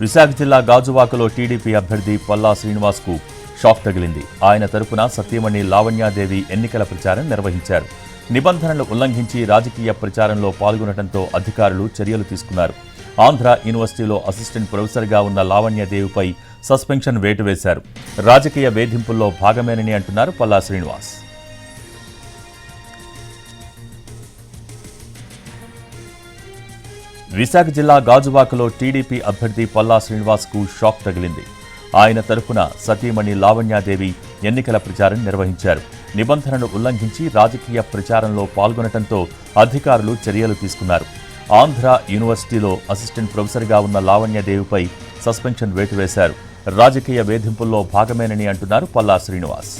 విశాఖ జిల్లా గాజువాకలో టీడీపీ అభ్యర్థి పల్లా శ్రీనివాస్కు షాక్ తగిలింది. ఆయన తరపున సత్యమణి లావణ్యాదేవి ఎన్నికల ప్రచారం నిర్వహించారు. నిబంధనలు ఉల్లంఘించి రాజకీయ ప్రచారంలో పాల్గొనడంతో అధికారులు చర్యలు తీసుకున్నారు. ఆంధ్ర యూనివర్సిటీలో అసిస్టెంట్ ప్రొఫెసర్గా ఉన్న లావణ్యదేవిపై సస్పెన్షన్ వేటు వేశారు. రాజకీయ వేధింపుల్లో భాగమేనని అంటున్నారు పల్లా శ్రీనివాస్. విశాఖ జిల్లా గాజువాకలో టీడీపీ అభ్యర్థి పల్లా శ్రీనివాస్కు షాక్ తగిలింది. ఆయన తరఫున సతీమణి లావణ్యాదేవి ఎన్నికల ప్రచారం నిర్వహించారు. నిబంధనలు ఉల్లంఘించి రాజకీయ ప్రచారంలో పాల్గొనడంతో అధికారులు చర్యలు తీసుకున్నారు. ఆంధ్ర యూనివర్సిటీలో అసిస్టెంట్ ప్రొఫెసర్గా ఉన్న లావణ్యదేవిపై సస్పెన్షన్ వేటు వేశారు. రాజకీయ వేధింపుల్లో భాగమేనని అంటున్నారు పల్లా శ్రీనివాస్.